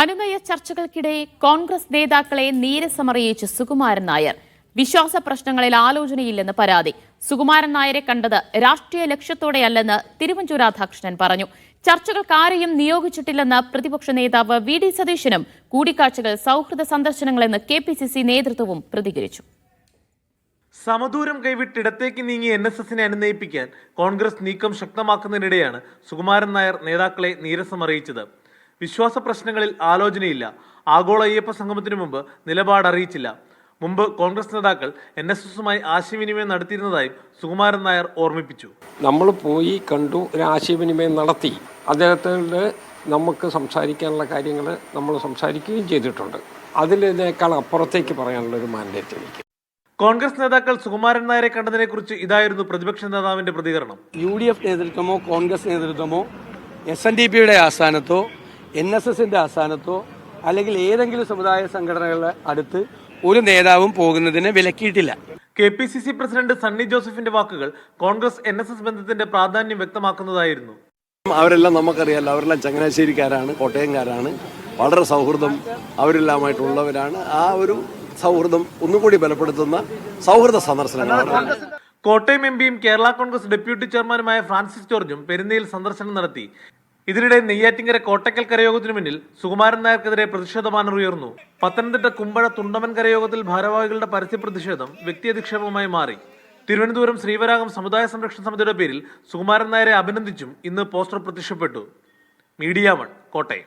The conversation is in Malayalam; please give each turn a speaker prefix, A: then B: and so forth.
A: അനുനയ ചർച്ചകൾക്കിടെ കോൺഗ്രസ് നേതാക്കളെ നീരസമറിയിച്ച് സുകുമാരൻ നായർ. വിശ്വാസ പ്രശ്നങ്ങളിൽ ആലോചനയില്ലെന്ന് പരാതി. സുകുമാരൻ നായരെ കണ്ടത് രാഷ്ട്രീയ ലക്ഷ്യത്തോടെയല്ലെന്ന് തിരുവഞ്ചൂർ രാധാകൃഷ്ണൻ പറഞ്ഞു. ചർച്ചകൾക്ക് ആരെയും നിയോഗിച്ചിട്ടില്ലെന്ന് പ്രതിപക്ഷ നേതാവ് വി ഡി സതീശനും കൂടിക്കാഴ്ചകൾ സൗഹൃദ സന്ദർശനങ്ങളെന്ന് കെ പി സി സി നേതൃത്വവും പ്രതികരിച്ചു.
B: സമദൂരം കൈവിട്ട് ഇടത്തേക്ക് നീങ്ങി എൻ എസ് എസിനെ അനുനയിപ്പിക്കാൻ കോൺഗ്രസ് നീക്കം ശക്തമാക്കുന്നതിനിടെയാണ് സുകുമാരൻ നായർ നേതാക്കളെ നീരസം അറിയിച്ചത് വിശ്വാസ പ്രശ്നങ്ങളിൽ ആലോചനയില്ല. ആഗോള അയ്യപ്പ സംഗമത്തിനു മുമ്പ് നിലപാട് അറിയിച്ചില്ല. മുമ്പ് കോൺഗ്രസ് നേതാക്കൾ എൻ എസ് എസുമായി ആശയവിനിമയം നടത്തിയിരുന്നതായും സുകുമാരൻ നായർ ഓർമ്മിപ്പിച്ചു.
C: നമ്മൾ പോയി കണ്ടു ഒരു ആശയവിനിമയം നടത്തി. അദ്ദേഹത്തോട് നമുക്ക് സംസാരിക്കാനുള്ള കാര്യങ്ങൾ നമ്മൾ സംസാരിക്കുകയും ചെയ്തിട്ടുണ്ട്. അതിലേക്കാൾ അപ്പുറത്തേക്ക് പറയാനുള്ള ഒരു മാൻഡേറ്റ് എനിക്ക്.
B: കോൺഗ്രസ് നേതാക്കൾ സുകുമാരൻ നായരെ കണ്ടതിനെ കുറിച്ച് ഇതായിരുന്നു പ്രതിപക്ഷ നേതാവിന്റെ പ്രതികരണം.
D: യു ഡി എഫ് നേതൃത്വമോ കോൺഗ്രസ് നേതൃത്വമോ എസ് എൻ ഡി പിയുടെ ആസ്ഥാനത്തോ എൻ എസ് എസിന്റെ ആസ്ഥാനത്തോ അല്ലെങ്കിൽ ഏതെങ്കിലും സമുദായ സംഘടനകളുടെ അടുത്ത് ഒരു നേതാവും പോകുന്നതിന് വിലക്കിയിട്ടില്ല.
B: K P C C president Sunny ജോസഫിന്റെ വാക്കുകൾ കോൺഗ്രസ് എൻ എസ് എസ് ബന്ധത്തിന്റെ പ്രാധാന്യം വ്യക്തമാക്കുന്നതായിരുന്നു.
E: അവരെല്ലാം നമുക്കറിയാലോ അവരെല്ലാം ചങ്ങനാശ്ശേരിക്കാരാണ് കോട്ടയംകാരാണ്. വളരെ സൗഹൃദം അവരെല്ലാമായിട്ടുള്ളവരാണ്. ആ ഒരു സൗഹൃദം ഒന്നുകൂടി ബലപ്പെടുത്തുന്ന സൗഹൃദ സന്ദർശനങ്ങളാണ്
B: കോട്ടയം എം പിയും കേരള കോൺഗ്രസ് ഡെപ്യൂട്ടി ചെയർമാനുമായ ഫ്രാൻസിസ് ജോർജും പെരുന്നയിൽ സന്ദർശനം നടത്തി. ഇതിനിടെ നെയ്യാറ്റിങ്കര കോട്ടക്കൽ കരയോഗത്തിനു മുന്നിൽ സുകുമാരൻ നായർക്കെതിരെ പ്രതിഷേധ ബാനർ ഉയർന്നു. പത്തനംതിട്ട കുമ്പഴ തുണ്ടമൻ കരയോഗത്തിൽ ഭാരവാഹികളുടെ പരസ്യ പ്രതിഷേധം വ്യക്തിയധിക്ഷേപമായി മാറി. തിരുവനന്തപുരം ശ്രീവരാഗം സമുദായ സംരക്ഷണ സമിതിയുടെ പേരിൽ സുകുമാരൻ നായരെ അഭിനന്ദിച്ചും ഇന്ന് പോസ്റ്റർ പ്രത്യക്ഷപ്പെട്ടു. Media one Kottayam.